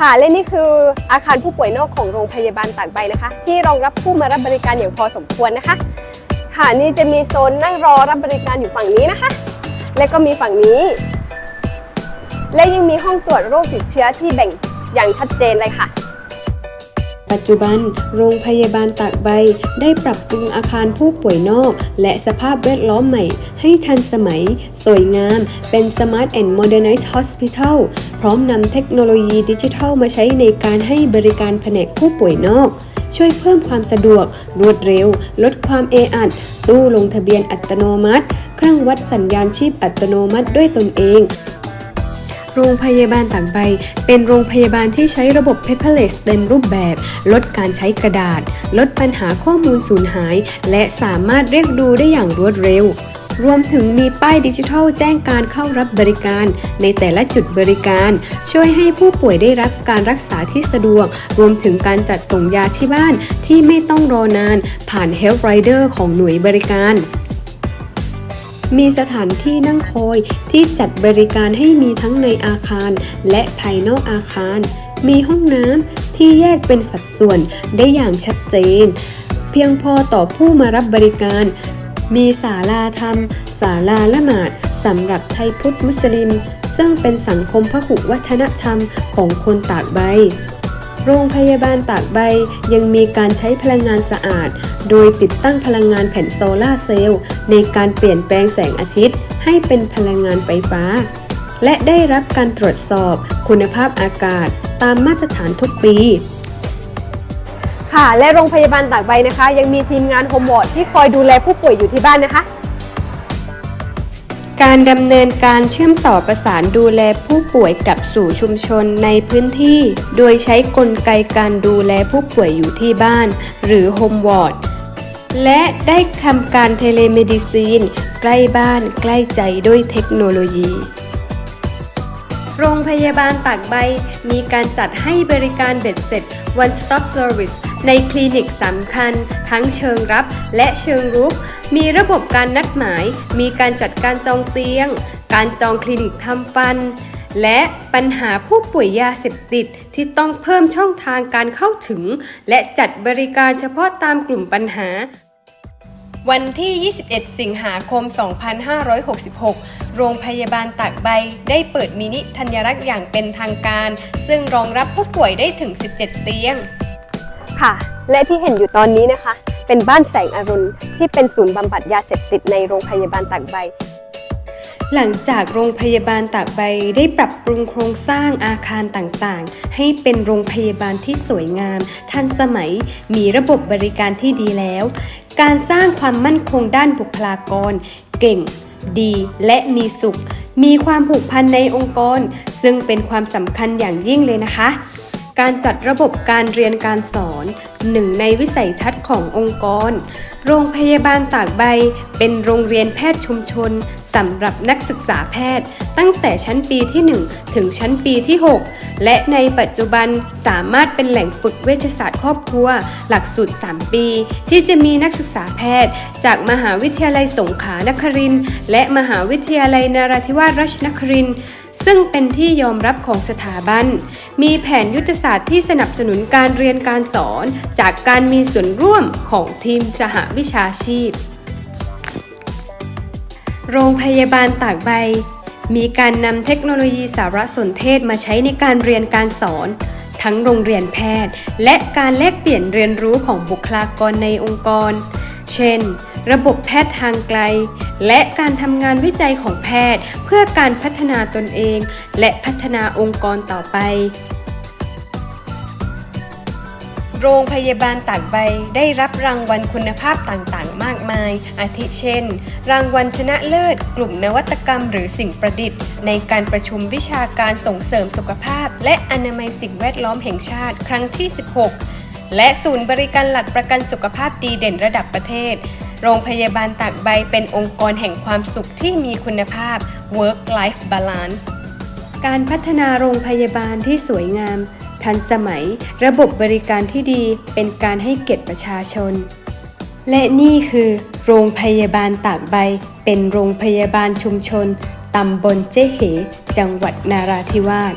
ค่ะและนี่คืออาคารผู้ป่วยนอกของโรงพยาบาลตากใบนะคะ ที่รองรับผู้มารับบริการอย่างพอสมควรนะคะ ค่ะนี่จะมีโซนนั่งรอรับบริการอยู่ฝั่งนี้นะคะ และก็มีฝั่งนี้ และยังมีห้องตรวจโรคติดเชื้อที่แบ่งอย่างชัดเจนเลยค่ะ ปัจจุบัน โรงพยาบาลตากใบได้ปรับปรุงอาคารผู้ป่วยนอก และสภาพแวดล้อมใหม่ ให้ทันสมัย สวยงาม เป็น Smart and Modernized Hospital พ ร้อมนำเทคโนโลยีดิจิทัลมาใช้ในการให้บริการแผนกผู้ป่วยนอก ช่วยเพิ่มความสะดวก รวดเร็ว ลดความเออัด ตู้ลงทะเบียนอัตโนมัติ เครื่องวัดสัญญาณชีพอัตโนมัติด้วยตนเองโรงพยาบาลต่างใบ เป็นโรงพยาบาลที่ใช้ระบบ paperless เต็มรูปแบบ ลดการใช้กระดาษ ลดปัญหาข้อมูลสูญหาย และสามารถเรียกดูได้อย่างรวดเร็ว รวมถึงมีป้ายดิจิทัลแจ้งการเข้ารับบริการ ในแต่ละจุดบริการ ช่วยให้ผู้ป่วยได้รับการรักษาที่สะดวก รวมถึงการจัดส่งยาที่บ้านที่ไม่ต้องรอนาน ผ่าน Health Rider ของหน่วยบริการมีสถานที่นั่งคอยที่จัดบริการให้มีทั้งในอาคาร และภายนอกอาคาร มีห้องน้ำที่แยกเป็นสัดส่วนได้อย่างชัดเจน เพียงพอต่อผู้มารับบริการ มีศาลาธรรม ศาลาละหมาดสำหรับไทยพุทธมุสลิม ซึ่งเป็นสังคมพหุวัฒนธรรมของคนตากใบ โรงพยาบาลตากใบยังมีการใช้พลังงานสะอาด โดยติดตั้งพลังงานแผ่นโซลาร์เซลล์ในการเปลี่ยนแปลงแสงอาทิตย์ ให้เป็นพลังงานไฟฟ้า และได้รับการตรวจสอบคุณภาพอากาศตามมาตรฐานทุกปี ค่ะ และโรงพยาบาลตากใบนะคะ ยังมีทีมงานโฮมวอร์ดที่คอยดูแลผู้ป่วยอยู่ที่บ้านนะคะ การดำเนินการเชื่อมต่อประสานดูแลผู้ป่วยกับสู่ชุมชนในพื้นที่ โดยใช้กลไกการดูแลผู้ป่วยอยู่ที่บ้าน หรือโฮมวอร์ดและได้ทำการเทเลเมดิซีน ใกล้บ้านใกล้ใจด้วยเทคโนโลยี โรงพยาบาลตากใบมีการจัดให้บริการเบ็ดเสร็จ One Stop Service ในคลินิกสำคัญ ทั้งเชิงรับและเชิงรุก มีระบบการนัดหมาย มีการจัดการจองเตียง การจองคลินิกทำฟัน และปัญหาผู้ป่วยยาเสพติดที่ต้องเพิ่มช่องทางการเข้าถึง และจัดบริการเฉพาะตามกลุ่มปัญหา วันที่ 21 สิงหาคม 2566 โรงพยาบาลตากใบได้เปิดมินิธัญรักษ์อย่างเป็นทางการ ซึ่งรองรับผู้ป่วยได้ถึง 17 เตียง ค่ะ และที่เห็นอยู่ตอนนี้นะคะ เป็นบ้านแสงอรุณที่เป็นศูนย์บำบัดยาเสพติดในโรงพยาบาลตากใบ หลังจากโรงพยาบาลตากใบได้ปรับปรุงโครงสร้างอาคารต่างๆ ให้เป็นโรงพยาบาลที่สวยงาม ทันสมัยมีระบบบริการที่ดีแล้ว การสร้างความมั่นคงด้านบุคลากร เก่ง ดีและมีสุข มีความผูกพันในองค์กร ซึ่งเป็นความสำคัญอย่างยิ่งเลยนะคะ การจัดระบบการเรียนการสอนหนึ่งในวิสัยทัศน์ขององค์กร โรงพยาบาลตากใบ เป็นโรงเรียนแพทย์ชุมชนสำหรับนักศึกษาแพทย์ ตั้งแต่ชั้นปีที่ 1 ถึงชั้นปีที่ 6 และในปัจจุบันสามารถเป็นแหล่งฝึกเวชศาสตร์ครอบครัว หลักสูตร 3 ปี ที่จะมีนักศึกษาแพทย์ จากมหาวิทยาลัยสงขลานครินทร์และมหาวิทยาลัยนราธิวาสราชนครินทร์ ซึ่งเป็นที่ยอมรับของสถาบัน มีแผนยุทธศาสตร์ที่สนับสนุนการเรียนการสอน จากการมีส่วนร่วมของทีมสหวิชาชีพ โรงพยาบาลตากใบ มีการนำเทคโนโลยีสารสนเทศมาใช้ในการเรียนการสอน ทั้งโรงเรียนแพทย์ และการแลกเปลี่ยนเรียนรู้ของบุคลากรในองค์กร เช่น ระบบแพทย์ทางไกล และการทำงานวิจัยของแพทย์ เพื่อการพัฒนาตนเอง และพัฒนาองค์กรต่อไป โรงพยาบาลตากใบได้รับรางวัลคุณภาพต่างๆ มากมาย อาทิเช่น รางวัลชนะเลิศ กลุ่มนวัตกรรมหรือสิ่งประดิษฐ์ ในการประชุมวิชาการส่งเสริมสุขภาพ และอนามัยสิ่งแวดล้อมแห่งชาติ ครั้งที่ 16และศูนย์บริการหลักประกันสุขภาพดีเด่นระดับประเทศ โรงพยาบาลตากใบเป็นองค์กรแห่งความสุขที่มีคุณภาพ work life balance การพัฒนาโรงพยาบาลที่สวยงาม ทันสมัย ระบบบริการที่ดีเป็นการให้เกียรติประชาชน และนี่คือ โรงพยาบาลตากใบ เป็นโรงพยาบาลชุมชนตำบลเจ๊เห จังหวัดนาราธิวาส